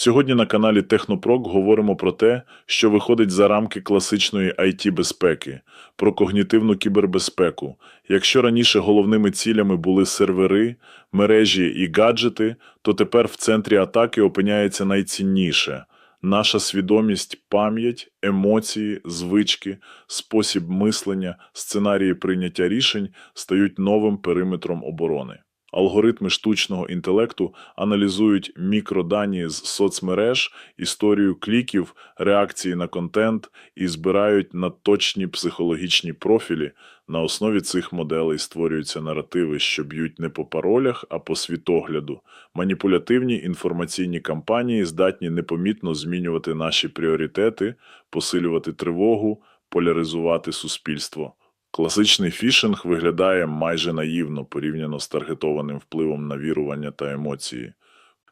Сьогодні на каналі Технопрок говоримо про те, що виходить за рамки класичної it безпеки, про когнітивну кібербезпеку. Якщо раніше головними цілями були сервери, мережі і гаджети, то тепер в центрі атаки опиняється найцінніше наша свідомість, пам'ять, емоції, звички, спосіб мислення, сценарії прийняття рішень стають новим периметром оборони. Алгоритми штучного інтелекту аналізують мікродані з соцмереж, історію кліків, реакції на контент і збирають надточні психологічні профілі. На основі цих моделей створюються наративи, що б'ють не по паролях, а по світогляду. Маніпулятивні інформаційні кампанії здатні непомітно змінювати наші пріоритети, посилювати тривогу, поляризувати суспільство. Класичний фішинг виглядає майже наївно порівняно з таргетованим впливом на вірування та емоції.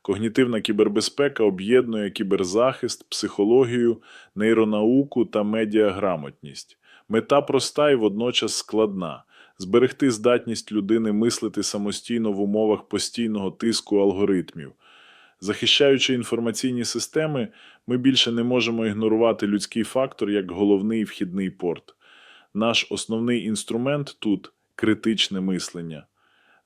Когнітивна кібербезпека об'єднує кіберзахист, психологію, нейронауку та медіаграмотність. Мета проста і водночас складна зберегти здатність людини мислити самостійно в умовах постійного тиску алгоритмів. Захищаючи інформаційні системи, ми більше не можемо ігнорувати людський фактор як головний вхідний порт. Наш основний інструмент тут критичне мислення.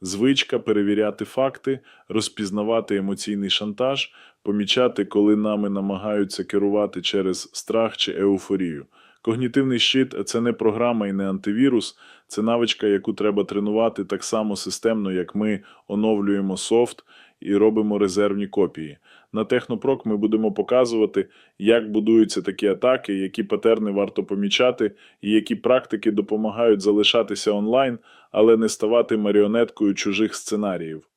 Звичка перевіряти факти, розпізнавати емоційний шантаж, помічати, коли нами намагаються керувати через страх чи еуфорію. Когнітивний щит це не програма і не антивірус, це навичка, яку треба тренувати так само системно, як ми оновлюємо софт і робимо резервні копії. На Технопрок ми будемо показувати, як будуються такі атаки, які патерни варто помічати, і які практики допомагають залишатися онлайн, але не ставати маріонеткою чужих сценаріїв.